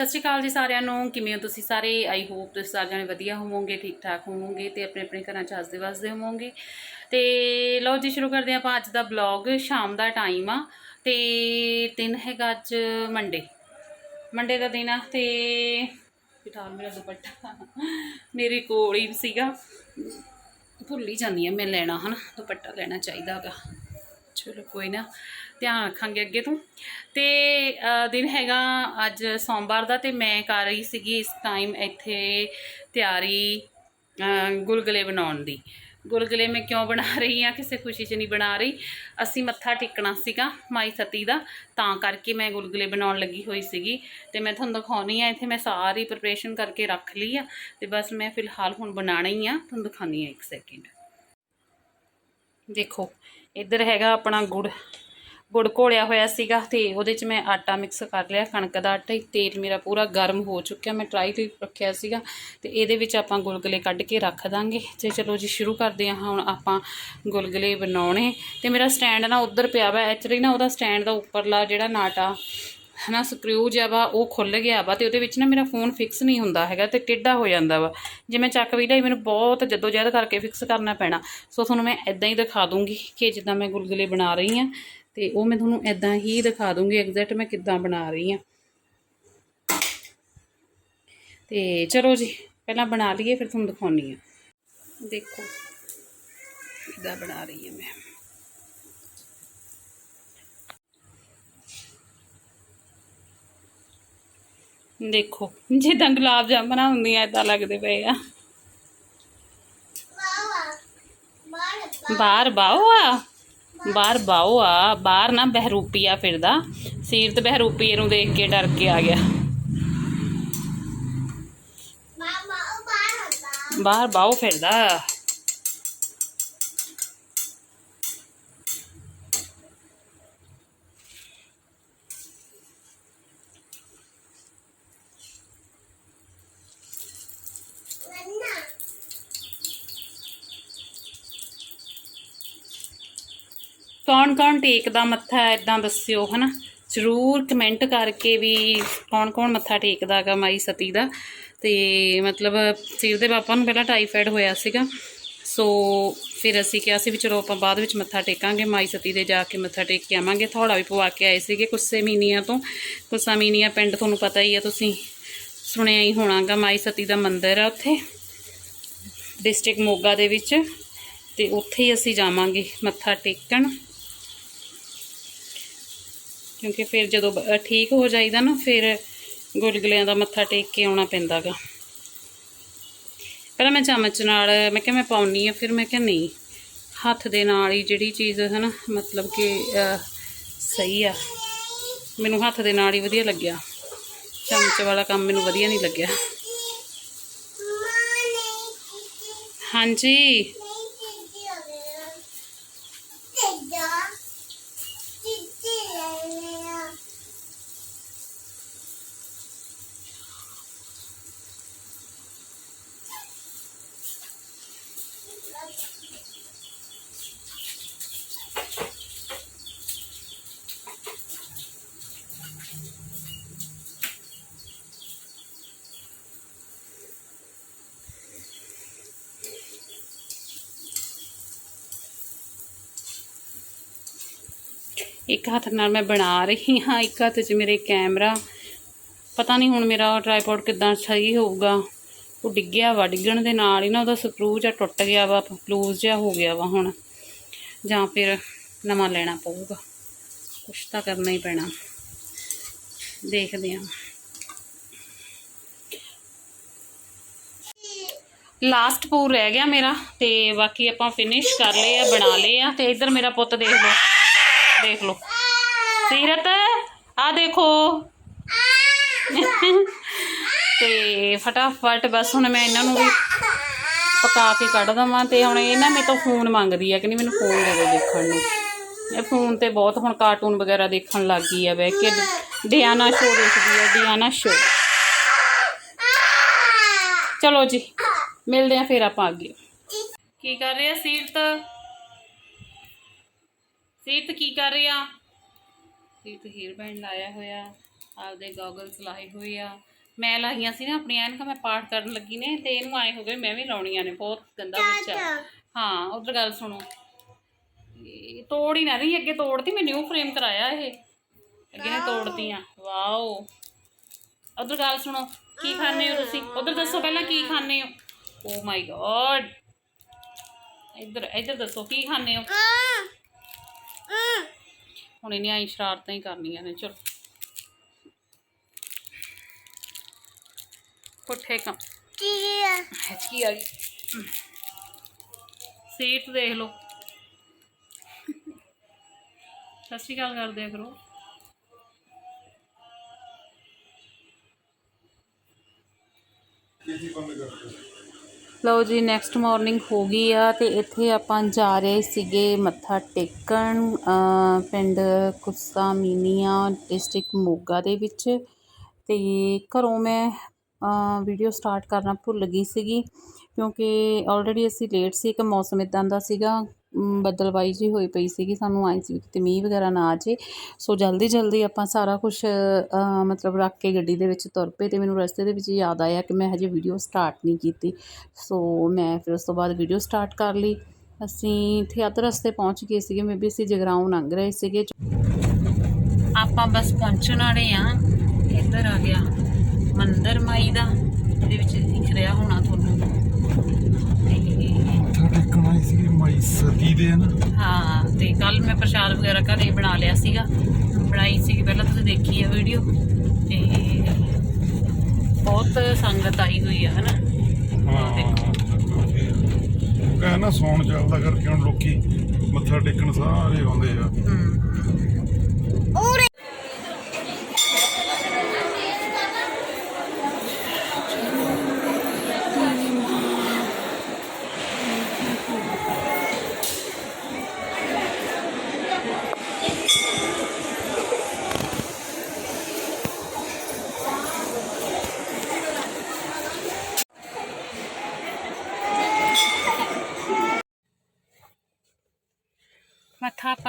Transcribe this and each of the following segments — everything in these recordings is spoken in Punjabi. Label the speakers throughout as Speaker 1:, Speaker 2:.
Speaker 1: ਸਤਿ ਸ਼੍ਰੀ ਅਕਾਲ ਜੀ ਸਾਰਿਆਂ ਨੂੰ। ਕਿਵੇਂ ਹੋ ਤੁਸੀਂ ਸਾਰੇ? ਆਈ ਹੋਪ ਤੁਸੀਂ ਸਾਰੇ ਜਣੇ ਵਧੀਆ ਹੋਵੋਗੇ ਠੀਕ ਠਾਕ ਹੋਵੋਗੇ ਤੇ ਆਪਣੇ ਆਪਣੇ ਘਰਾਂ ਚ ਹੱਸਦੇ ਵਸਦੇ ਹੋਵੋਗੇ। ਤੇ ਲਓ ਜੀ, ਸ਼ੁਰੂ ਕਰਦੇ ਹਾਂ ਆਪਾਂ ਅੱਜ ਦਾ ਬਲੌਗ ਸ਼ਾਮ ਦਾ ਟਾਈਮ ਆ ਤੇ ਦਿਨ ਹੈਗਾ ਅੱਜ ਮੰਡੇ ਮੰਡੇ ਦਾ ਦਿਨ ਆ ਤੇ ਫਿਲਹਾਲ ਮੇਰਾ ਦੁਪੱਟਾ। ਮੇਰੇ ਕੋਲ ਹੀ ਸੀਗਾ। ਭੁੱਲ ਹੀ ਜਾਂਦੀ ਆ ਮੈਂ ਲੈਣਾ, ਹਨਾ? ਦੁਪੱਟਾ ਲੈਣਾ ਚਾਹੀਦਾ ਹੈਗਾ। ਚਲੋ ਕੋਈ ਨਾ ਧਿਆਨ ਰੱਖਾਂਗੇ ਅੱਗੇ ਤੋਂ। ਤੇ ਦਿਨ ਹੈਗਾ ਅੱਜ ਸੋਮਵਾਰ ਦਾ ਤੇ ਮੈਂ ਕਰ ਰਹੀ ਸੀਗੀ ਇਸ ਟਾਈਮ ਇੱਥੇ ਤਿਆਰੀ ਅ, ਗੁਲਗੁਲੇ ਬਣਾਉਣ ਦੀ। ਗੁਲਗੁਲੇ ਮੈਂ ਕਿਉਂ ਬਣਾ ਰਹੀ ਆ ਕਿਸੇ ਖੁਸ਼ੀ 'ਚ ਨਹੀਂ ਬਣਾ ਰਹੀ। ਅਸੀਂ ਮੱਥਾ ਟੇਕਣਾ ਸੀਗਾ ਮਾਈ ਸਤੀ ਦਾ ਤਾਂ ਕਰਕੇ ਮੈਂ ਗੁਲਗੁਲੇ ਬਣਾਉਣ ਲੱਗੀ ਹੋਈ ਸੀਗੀ। ਤੇ ਮੈਂ ਤੁਹਾਨੂੰ ਦਿਖਾਉਣੀ ਆ ਇੱਥੇ ਮੈਂ ਸਾਰੀ ਪ੍ਰਿਪਰੇਸ਼ਨ ਕਰਕੇ ਰੱਖ ਲਈ ਆ। ਤੇ ਬਸ ਮੈਂ ਫਿਲਹਾਲ ਹੁਣ ਬਣਾਣਾ ਹੀ ਆ ਤੁਹਾਨੂੰ ਦਿਖਾਉਣੀ ਆ ਇੱਕ ਸੈਕਿੰਡ ਦੇਖੋ ਇੱਧਰ ਹੈਗਾ ਆਪਣਾ ਗੁੜ ਗੁੜ ਘੋਲਿਆ ਹੋਇਆ ਸੀਗਾ ਤੇ ਉਹਦੇ 'ਚ ਮੈਂ ਆਟਾ ਮਿਕਸ ਕਰ ਲਿਆ, ਕਣਕ ਦਾ ਆਟਾ ਹੀ, ਤੇਲ ਮੇਰਾ ਪੂਰਾ ਗਰਮ ਹੋ ਚੁੱਕਿਆ, ਮੈਂ ਟਰਾਈ ਤੇ ਰੱਖਿਆ ਸੀਗਾ ਤੇ ਇਹਦੇ ਵਿੱਚ ਆਪਾਂ ਗੁਲਗੁਲੇ ਕੱਢ ਕੇ ਰੱਖ ਦਾਂਗੇ ਤੇ ਚਲੋ ਜੀ ਸ਼ੁਰੂ ਕਰਦੇ ਹਾਂ, ਹੁਣ ਆਪਾਂ ਗੁਲਗੁਲੇ ਬਣਾਉਣੇ ਤੇ ਮੇਰਾ ਸਟੈਂਡ ਨਾ ਉੱਧਰ ਪਿਆ ਵਾ ਐਕਚੁਅਲੀ ਨਾ ਉਹਦਾ ਸਟੈਂਡ ਦਾ ਉੱਪਰਲਾ ਜਿਹੜਾ ਨਾਟਾ ਹਨਾ ਸਕਰੂ ਜਿਹਾ ਵਾ, ਉਹ ਖੁੱਲ ਗਿਆ ਵਾ ਤੇ ਉਹਦੇ ਵਿੱਚ ਨਾ ਮੇਰਾ ਫੋਨ ਫਿਕਸ ਨਹੀਂ ਹੁੰਦਾ ਹੈਗਾ ਤੇ ਟੇਢਾ ਹੋ ਜਾਂਦਾ ਵਾ। ਜੇ ਮੈਂ ਚੱਕ ਵੀ ਲਈ ਮੈਨੂੰ ਬਹੁਤ ਜੱਦੋ ਜਹਿਦ ਕਰਕੇ ਫਿਕਸ ਕਰਨਾ ਪੈਣਾ। ਸੋ ਤੁਹਾਨੂੰ ਮੈਂ ਇਦਾਂ ਹੀ ਦਿਖਾ ਦੂੰਗੀ ਕਿ ਜਿੱਦਾਂ ਮੈਂ ਗੁਲਗੁਲੇ ਬਣਾ ਰਹੀ ਆ ਤੇ ਉਹ ਮੈਂ ਤੁਹਾਨੂੰ ਇਦਾਂ ਹੀ ਦਿਖਾ ਦੂੰਗੀ ਐਗਜ਼ੈਕਟ ਮੈਂ ਕਿੱਦਾਂ ਬਣਾ ਰਹੀ ਆ ਤੇ ਚਲੋ ਜੀ, ਪਹਿਲਾਂ ਬਣਾ ਲਈਏ, ਫਿਰ ਤੁਹਾਨੂੰ ਦਿਖਾਉਣੀ ਆ ਦੇਖੋ ਕਿੱਦਾਂ ਬਣਾ ਰਹੀ ਆ ਮੈਂ। ਦੇਖੋ ਜਿੱਦਾਂ ਗੁਲਾਬ ਜਾਮਣਾ ਹੁੰਦੀਆਂ ਇਦਾਂ ਲੱਗਦੇ ਪਏ ਆ। ਬਾਹਰ ਬਾਓ ਆ, ਬਾਹਰ ਬਾਓ ਆ, ਬਾਹਰ ਨਾ ਬਹਿਰੂਪੀਆ ਫਿਰਦਾ। ਸੀਰਤ ਬਹਿਰੂਪੀਏ ਨੂੰ ਦੇਖ ਕੇ ਡਰ ਕੇ ਆ ਗਿਆ। ਬਾਹਰ ਬਾਓ ਫਿਰਦਾ। ਕੌਣ ਕੌਣ ਟੇਕਦਾ ਮੱਥਾ ਇਦਾਂ ਦੱਸਿਓ, ਹਨਾ? ਜ਼ਰੂਰ ਕਮੈਂਟ ਕਰਕੇ ਵੀ ਕੌਣ ਕੌਣ ਮੱਥਾ ਟੇਕਦਾ ਗਾ ਮਾਈ ਸਤੀ ਦਾ। ਤੇ ਮਤਲਬ ਸਿਰ ਦੇ ਪਾਪਾ ਨੂੰ ਪਹਿਲਾਂ ਟਾਈਫਾਇਡ ਹੋਇਆ ਸੀਗਾ। ਸੋ ਫਿਰ ਅਸੀਂ ਕਿਹਾ ਸੀ ਵੀ ਚਲੋ ਆਪਾਂ ਬਾਅਦ ਵਿੱਚ ਮੱਥਾ ਟੇਕਾਂਗੇ, ਮਾਈ ਸਤੀ ਦੇ ਜਾ ਕੇ ਮੱਥਾ ਟੇਕ ਕੇ ਆਵਾਂਗੇ। ਥੋੜਾ ਵੀ ਪਵਾ ਕੇ ਆਏ ਸੀਗੇ ਕੁੱਸੇ ਮੀਨੀਆਂ ਤੋਂ। ਕੁੱਸਾ ਮੀਨੀਆਂ ਪਿੰਡ ਤੁਹਾਨੂੰ ਪਤਾ ਹੀ ਆ, ਤੁਸੀਂ ਸੁਣਿਆ ਹੀ ਹੋਣਾਗਾ ਮਾਈ ਸਤੀ ਦਾ ਮੰਦਿਰ ਆ ਉੱਥੇ। ਡਿਸਟ੍ਰਿਕਟ ਮੋਗਾ ਦੇ ਵਿੱਚ। ਤੇ ਉੱਥੇ ਹੀ ਅਸੀਂ ਜਾਵਾਂਗੇ ਮੱਥਾ ਟੇਕਣ। ਕਿਉਂਕਿ ਫਿਰ ਜਦੋਂ ਠੀਕ ਹੋ ਜਾਈਦਾ ਨਾ, ਫਿਰ ਗੁਲਗੁਲਿਆਂ ਦਾ ਮੱਥਾ ਟੇਕ ਕੇ ਆਉਣਾ ਪੈਂਦਾਗਾ। ਪਹਿਲਾਂ ਮੈਂ ਚਮਚ ਨਾਲ, ਮੈਂ ਕਿਹਾ ਮੈਂ ਪਾਉਣੀ ਆ, ਫਿਰ ਮੈਂ ਕਿਹਾ ਨਹੀਂ। ਹੱਥ ਦੇ ਨਾਲ ਹੀ ਜਿਹੜੀ ਚੀਜ਼ ਹੈ ਨਾ, ਮਤਲਬ ਕਿ ਸਹੀ ਆ। ਮੈਨੂੰ ਹੱਥ ਦੇ ਨਾਲ ਹੀ ਵਧੀਆ ਲੱਗਿਆ। ਚਮਚ ਵਾਲਾ ਕੰਮ ਮੈਨੂੰ ਵਧੀਆ ਨਹੀਂ ਲੱਗਿਆ। ਹਾਂਜੀ। ਇੱਕ ਹੱਥ ਨਾਲ ਮੈਂ ਬਣਾ ਰਹੀ ਹਾਂ, ਇੱਕ ਹੱਥ 'ਚ ਮੇਰੇ ਕੈਮਰਾ। ਪਤਾ ਨਹੀਂ ਹੁਣ ਮੇਰਾ ਟ੍ਰਾਈਪੋਡ ਕਿੱਦਾਂ ਸਹੀ ਹੋਊਗਾ। ਉਹ ਡਿੱਗਿਆ ਵਾ, ਡਿੱਗਣ ਦੇ ਨਾਲ ਹੀ ਨਾ ਉਹਦਾ ਸਕਰੂ ਜਿਹਾ ਟੁੱਟ ਗਿਆ ਵਾ ਲੂਜ਼ ਜਿਹਾ ਹੋ ਗਿਆ ਵਾ ਹੁਣ। ਜਾਂ ਫਿਰ ਨਵਾਂ ਲੈਣਾ ਪਊਗਾ। ਕੁਛ ਤਾਂ ਕਰਨਾ ਹੀ ਪੈਣਾ। ਦੇਖਦੇ ਹਾਂ। ਲਾਸਟ ਪੂਰ ਰਹਿ ਗਿਆ ਮੇਰਾ ਤੇ ਬਾਕੀ ਆਪਾਂ ਫਿਨਿਸ਼ ਕਰ ਲਏ ਆ, ਬਣਾ ਲਏ ਆ ਤੇ ਇੱਧਰ ਮੇਰਾ ਪੁੱਤ ਦੇਖ ਲਓ। ਦੇਖ ਲਓ। ਸੀਰਤ, ਆ ਦੇਖੋ। ਤੇ ਫਟਾਫਟ ਬਸ ਹੁਣ ਮੈਂ ਇਹਨਾਂ ਨੂੰ ਵੀ ਪਕਾ ਕੇ ਕੱਢ ਦਵਾਂ ਤੇ ਹੁਣ ਇਹ ਨਾ ਮੇਰੇ ਤੋਂ ਫੋਨ ਮੰਗਦੀ ਆ ਕਿ ਨਹੀਂ ਮੈਨੂੰ ਫੋਨ ਦੇ ਦਿਓ ਦੇਖਣ ਨੂੰ। ਇਹ ਫੋਨ ਤੇ ਬਹੁਤ ਹੁਣ ਕਾਰਟੂਨ ਵਗੈਰਾ ਦੇਖਣ ਲੱਗ ਗਈ ਆ ਬਹਿ ਕੇ ਡਿਆਨਾ ਸ਼ੋ ਦੇਖਦੀ ਆ ਡਿਆਨਾ ਸ਼ੋ ਚਲੋ ਜੀ ਮਿਲਦੇ ਆ ਫਿਰ ਆਪਾਂ ਅੱਗੇ। ਕੀ ਕਰ ਰਹੇ ਆ ਸੀਰਤ? ਸੀਰਤ ਕੀ ਕਰ ਰਹੀ ਆ? ਸੀਰਤ ਬੈਂਡ ਲਾਇਆ ਹੋਇਆ ਆਪਦੇ ਗੋਗਲਸ ਲਾਏ ਹੋਏ ਆ। ਮੈਂ ਲਾਈਆਂ ਸੀ ਨਾ ਆਪਣੀਆਂ ਐਨਕਾਂ ਮੈਂ ਪਾਠ ਕਰਨ ਲੱਗੀ ਨੇ ਤੇ ਇਹਨੂੰ ਆਏ ਹੋ ਗਏ ਮੈਂ ਵੀ ਲਾਉਣੀਆਂ ਨੇ ਬਹੁਤ ਗੰਦਾ ਬੱਚਾ। ਹਾਂ ਉਧਰ ਗੱਲ ਸੁਣੋ। ਤੋੜ ਹੀ ਨਾ ਰਹੀ ਅੱਗੇ ਤੋੜਤੀ ਮੈਂ ਨਿਊ ਫਰੇਮ ਕਰਾਇਆ ਇਹ। ਅੱਗੇ ਨੇ ਤੋੜਤੀਆਂ। ਵਾਓ। ਉਧਰ ਗੱਲ ਸੁਣੋ ਕੀ ਖਾਣੇ ਹੋ ਤੁਸੀਂ? ਉਧਰ ਦੱਸੋ ਪਹਿਲਾਂ ਕੀ ਖਾਣੇ ਹੋ? ਓ ਮਾਈ ਗॉड ਇੱਧਰ ਇੱਧਰ ਦੱਸੋ ਕੀ ਖਾਣੇ ਹੋ? ਹੁਣ ਇਹਨੇ ਆਈ ਸ਼ਰਾਰਤਾਂ ਹੀ ਕਰਨੀਆਂ ਨੇ ਚਲੋ। ਪੁੱਠੇ ਕੰਮ। ਕੀ ਆ? ਗਈ। ਸੀਟ ਦੇਖ ਲਓ। ਸਤਿ ਸ਼੍ਰੀ ਅਕਾਲ ਕਰਦੇ ਕਰੋ। ਲਓ ਜੀ ਨੈਕਸਟ ਮਾਰਨਿੰਗ ਹੋ ਗਈ ਆ ਤੇ ਇੱਥੇ ਆਪਾਂ ਜਾ ਰਹੇ ਸੀਗੇ ਮੱਥਾ ਟੇਕਣ ਪਿੰਡ ਕੁੱਸਾ ਮੀਨੀਆ ਡਿਸਟ੍ਰਿਕਟ ਮੋਗਾ ਦੇ ਵਿੱਚ। ਤੇ ਘਰੋਂ ਮੈਂ ਵੀਡੀਓ ਸਟਾਰਟ ਕਰਨਾ ਭੁੱਲ ਗਈ ਸੀਗੀ ਕਿਉਂਕਿ ਆਲਰੇਡੀ ਅਸੀਂ ਲੇਟ ਸੀ ਕਿ ਮੌਸਮ ਇਦਾਂ ਦਾ ਸੀਗਾ। ਅਮ, ਜਿਹੀ ਹੋਈ ਪਈ ਸੀਗੀ ਸਾਨੂੰ ਆਈ ਸੀ ਵੀ ਕਿਤੇ ਮੀਂਹ ਵਗੈਰਾ ਨਾ ਆ ਜੇ ਸੋ ਜਲਦੀ ਜਲਦੀ ਆਪਾਂ ਸਾਰਾ ਕੁਛ ਮਤਲਬ ਰੱਖ ਕੇ ਗੱਡੀ ਦੇ ਵਿੱਚ ਤੁਰ ਪਏ ਅਤੇ ਮੈਨੂੰ ਰਸਤੇ ਦੇ ਵਿੱਚ ਯਾਦ ਆਇਆ ਕਿ ਮੈਂ ਹਜੇ ਵੀਡੀਓ ਸਟਾਰਟ ਨਹੀਂ ਕੀਤੀ। ਸੋ ਮੈਂ ਫਿਰ ਉਸ ਤੋਂ ਬਾਅਦ ਵੀਡੀਓ ਸਟਾਰਟ ਕਰ ਲਈ। ਅਸੀਂ ਇੱਥੇ ਅੱਧ ਰਸਤੇ ਪਹੁੰਚ ਗਏ ਸੀਗੇ ਮੇਬੀ ਅਸੀਂ ਜਗਰਾਉਂ ਲੰਘ ਰਹੇ ਸੀਗੇ। ਆਪਾਂ ਬਸ ਪਹੁੰਚਣ ਵਾਲੇ ਆ। ਇੱਧਰ ਆ ਗਿਆ ਮੰਦਰ ਮਾਈ ਦਾ ਇਹਦੇ ਵਿੱਚ ਦਿਖ ਰਿਹਾ ਹੋਣਾ ਤੁਹਾਨੂੰ।
Speaker 2: ਟੇਕਣ ਆਈ ਸੀ ਮਾਈ ਸਤੀ ਦੇ ਨਾ?
Speaker 1: ਹਾਂ ਤੇ ਕੱਲ ਮੈਂ ਪ੍ਰਸ਼ਾਦ ਵਗੈਰਾ ਘਰੇ ਬਣਾ ਲਿਆ ਸੀਗਾ। ਬਣਾਈ ਸੀ ਪਹਿਲਾਂ ਤੁਸੀਂ ਦੇਖੀ ਹੈ ਵੀਡੀਓ। ਤੇ ਬਹੁਤ ਸੰਗਤ ਆਈ ਹੋਈ ਆ ਹਨਾ?
Speaker 2: ਹਾਂ ਕਹੇ ਨਾ ਸੌਣ ਚੱਲਦਾ ਕਰਕੇ ਹੁਣ ਲੋਕੀ ਮੱਥਾ ਟੇਕਣ ਸਾਰੇ ਆਉਂਦੇ ਆ।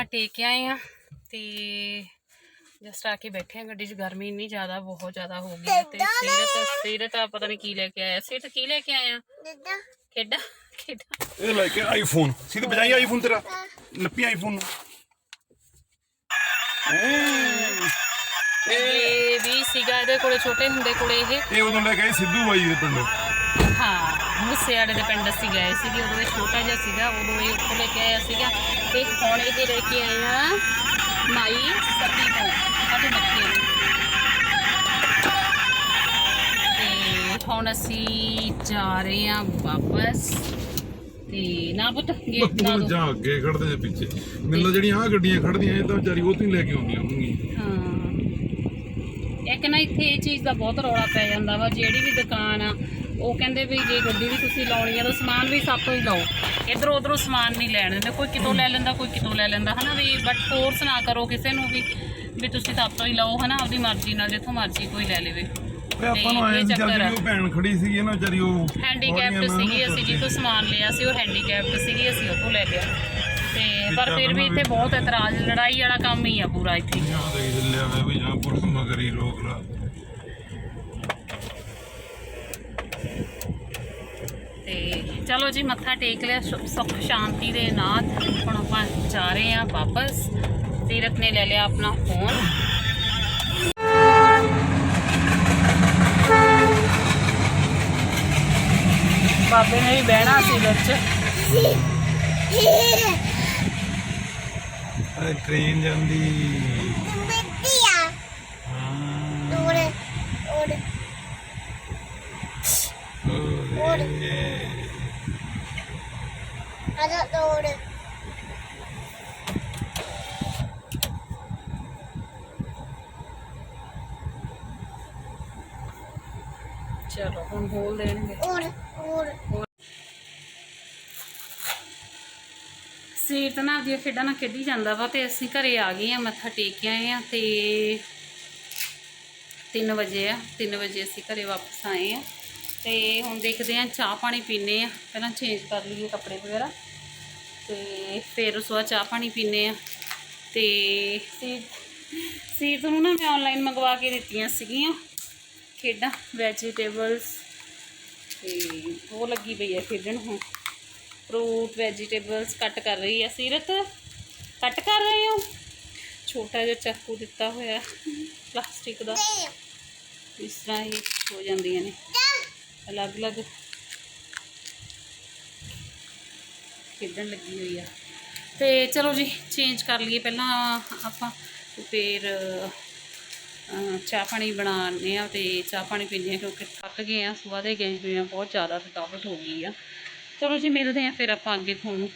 Speaker 1: ਆਪਾਂ ਟੇਕ ਆਏ ਆ ਤੇ ਜਸਟ ਆ ਕੇ ਬੈਠੇ ਆ ਗੱਡੀ 'ਚ ਗਰਮੀ ਇੰਨੀ ਜ਼ਿਆਦਾ ਬਹੁਤ ਜ਼ਿਆਦਾ ਹੋ ਗਈ ਹੈ ਤੇ ਸੀਰਤ ਸੀਰਤ ਆ ਪਤਾ ਨਹੀਂ ਕੀ ਲੈ ਕੇ ਆਇਆ। ਸੀਰਤ ਕੀ ਲੈ ਕੇ ਆਇਆ ਖੇਡਾ। ਖੇਡਾ
Speaker 2: ਇਹ ਲੈ ਕੇ ਆਈਫੋਨ ਸਿੱਧ ਬਜਾਈ ਆਈਫੋਨ ਤੇਰਾ। ਨੱਪੀ ਆਈਫੋਨ ਨੂੰ।
Speaker 1: ਇਹ ਵੀ ਸੀਗਾ ਇਹਦੇ ਕੋਲੇ ਛੋਟੇ ਹੁੰਦੇ ਕੋਲੇ ਇਹ।
Speaker 2: ਇਹ ਉਦੋਂ ਲੈ ਕੇ ਆਏ ਸਿੱਧੂ ਬਾਈ ਦੇ ਪਿੰਡ।
Speaker 1: ਹਾਂ ਦੇ ਪਿੰਡ ਅਸੀਂ ਗਏ ਸੀਗੇ ਉਦੋਂ ਇਹ ਛੋਟਾ ਜਿਹਾ ਸੀਗਾ ਉਦੋਂ ਇਹ ਉੱਥੋਂ ਲੈ ਕੇ ਆਇਆ ਸੀਗਾ। ਤੇ ਹੁਣ ਇਹ ਲੈ ਕੇ ਆਏ ਆ ਮਾਈ ਸਤੀ ਤੋਂ ਸਾਡੇ ਬੱਚੇ। ਨੂੰ ਤੇ ਹੁਣ ਅਸੀਂ ਜਾ ਰਹੇ ਆ ਵਾਪਸ। ਤੇ ਨਾ ਪੁੱਤ ਗੇਟ ਨਾ
Speaker 2: ਤੂੰ
Speaker 1: ਦੋ।
Speaker 2: ਜਾ ਅੱਗੇ ਖੜਦੇ ਨੇ ਪਿੱਛੇ। ਮੈਨੂੰ ਜਿਹੜੀਆਂ ਆ ਗੱਡੀਆਂ ਖੜਦੀਆਂ ਇਹ ਤਾਂ ਵਿਚਾਰੀ ਉਹ ਤੋਂ ਹੀ ਲੈ ਕੇ ਆਉਂਦੀਆਂ ਹੋਣਗੀਆਂ।
Speaker 1: ਹਾਂ। ਇੱਕ ਨਾ ਇੱਥੇ ਇਹ ਚੀਜ਼ ਦਾ ਬਹੁਤ ਰੌਲਾ ਪੈ ਜਾਂਦਾ ਵਾ ਜਿਹੜੀ ਵੀ ਦੁਕਾਨ ਆ ਉਹ ਕਹਿੰਦੇ ਵੀ ਜੇ ਗੱਡੀ ਵੀ ਤੁਸੀਂ ਲਾਉਣੀ ਆ ਤਾਂ ਸਮਾਨ ਵੀ ਸਾਤੋਂ ਹੀ ਲਓ। ਇਧਰੋਂ ਉਧਰੋਂ ਸਮਾਨ ਨਹੀਂ ਲੈਣ ਦਿੰਦੇ ਕੋਈ ਕਿਤੋਂ ਲੈ ਲੈਂਦਾ ਕੋਈ ਕਿਤੋਂ ਲੈ ਲੈਂਦਾ ਹਨਾ ਵੀ ਬਟ ਫੋਰਸ ਨਾ ਕਰੋ ਕਿਸੇ ਨੂੰ ਵੀ ਵੀ ਤੁਸੀਂ ਸਾਤੋਂ ਹੀ ਲਓ ਹਨਾ ਆਪਦੀ ਮਰਜ਼ੀ ਨਾਲ ਜਿੱਥੋਂ ਮਰਜ਼ੀ ਕੋਈ ਲੈ ਲਵੇ।
Speaker 2: ਆਪਾਂ ਨੂੰ
Speaker 1: ਇਹ
Speaker 2: ਸੀ
Speaker 1: ਚੱਕਰ ਆ।
Speaker 2: ਜਿਹੜੀ ਉਹ ਭੈਣ ਖੜੀ ਸੀਗੀ ਨਾ ਵਿਚਾਰੀ ਉਹ
Speaker 1: ਹੈਂਡੀਕੈਪਟ ਸੀਗੀ ਅਸੀਂ ਜਿੱਥੋਂ ਸਮਾਨ ਲਿਆ ਸੀ ਉਹ ਹੈਂਡੀਕੈਪਟ ਸੀਗੀ ਅਸੀਂ ਉੱਥੋਂ ਲੈ ਲਿਆ ਤੇ ਪਰ ਫਿਰ ਵੀ ਇੱਥੇ ਬਹੁਤ ਇਤਰਾਜ਼ ਲੜਾਈ ਵਾਲਾ ਕੰਮ ਹੀ ਆ ਪੂਰਾ ਇੱਥੇ।
Speaker 2: ਜਾਂ ਦੇ ਦਿਲਿਆ ਮੈਂ ਵੀ ਜਾਂ ਪੁਰ ਮਗਰੀ ਰੋਕ ਲਾ।
Speaker 1: ਤੇ ਚਲੋ ਜੀ, ਮੱਥਾ ਟੇਕ ਲਿਆ, ਸੁ- ਸੁੱਖ ਸ਼ਾਂਤੀ ਦੇ ਨਾਲ। ਹੁਣ ਆਪਾਂ ਜਾ ਰਹੇ ਹਾਂ ਵਾਪਸ। ਸੀਰਤ ਨੇ ਲੈ ਲਿਆ ਆਪਣਾ ਫੋਨ ਬਾਬੇ ਨੇ ਵੀ ਬਹਿਣਾ ਸੀ ਵਿੱਚ।
Speaker 2: ਅਰੇ ਟ੍ਰੇਨ ਜਾਂਦੀ ਹਾਂ
Speaker 1: ਚਲੋ ਹੁਣ ਦੇਣਗੇ। ਸੀਰਤ ਨਾਲ ਦੀਆਂ ਖੇਡਾਂ ਨਾਲ ਖੇਡੀ ਜਾਂਦਾ ਵਾ ਤੇ ਅਸੀਂ ਘਰੇ ਆ ਗਏ ਆ ਮੱਥਾ ਟੇਕ ਕੇ ਆਏ ਆ ਤੇ 3 ਵਜੇ ਆ 3 ਵਜੇ ਅਸੀਂ ਘਰੇ ਵਾਪਸ ਆਏ ਆ। ਤੇ ਹੁਣ ਦੇਖਦੇ ਆ ਚਾਹ ਪਾਣੀ ਪੀਨੇ ਆ ਪਹਿਲਾਂ ਚੇਂਜ ਕਰ ਲਈਏ ਕੱਪੜੇ ਵਗੈਰਾ। ਤੇ ਫਿਰ ਉਸ ਤੋਂ ਬਾਅਦ ਚਾਹ ਪਾਣੀ ਪੀਨੇ ਆ ਤੇ ਸੀ ਸੀਰਤ ਨੂੰ ਨਾ ਮੈਂ ਆਨਲਾਈਨ ਮੰਗਵਾ ਕੇ ਦਿੱਤੀਆਂ ਸੀਗੀਆਂ। ਖੇਡਾਂ ਵੈਜੀਟੇਬਲਸ ਤੇ ਉਹ ਲੱਗੀ ਪਈ ਆ ਖੇਡਣ ਹੁਣ। ਫਰੂਟ ਵੈਜੀਟੇਬਲਸ ਕੱਟ ਕਰ ਰਹੀ ਆ ਸੀਰਤ। ਕੱਟ ਕਰ ਰਹੇ ਹੋ? ਛੋਟਾ ਜਿਹਾ ਚਾਕੂ ਦਿੱਤਾ ਹੋਇਆ। ਪਲਾਸਟਿਕ ਦਾ। ਇਸ ਤਰ੍ਹਾਂ ਹੀ ਹੋ ਜਾਂਦੀਆਂ ਨੇ। ਅਲੱਗ-ਅਲੱਗ ਖੇਡਣ ਲੱਗੀ ਹੋਈ ਆ। ਤੇ ਚਲੋ ਜੀ ਚੇਂਜ ਕਰ ਲਈਏ ਪਹਿਲਾਂ ਆਪਾਂ ਫਿਰ ਚਾਹ ਪਾਣੀ ਬਣਾਉਂਦੇ ਆ ਤੇ ਚਾਹ ਪਾਣੀ ਪੀਂਦੇ ਆ ਕਿਉਂਕਿ ਥੱਕ ਗਏ ਆ ਸਵੇਰ ਦੇ ਗਏ ਹੋਏ ਆ ਬਹੁਤ ਜ਼ਿਆਦਾ ਥਕਾਵਟ ਹੋ ਗਈ ਆ। ਚਲੋ ਜੀ, ਮਿਲਦੇ ਆ ਫਿਰ ਆਪਾਂ ਅੱਗੇ ਤੁਹਾਨੂੰ।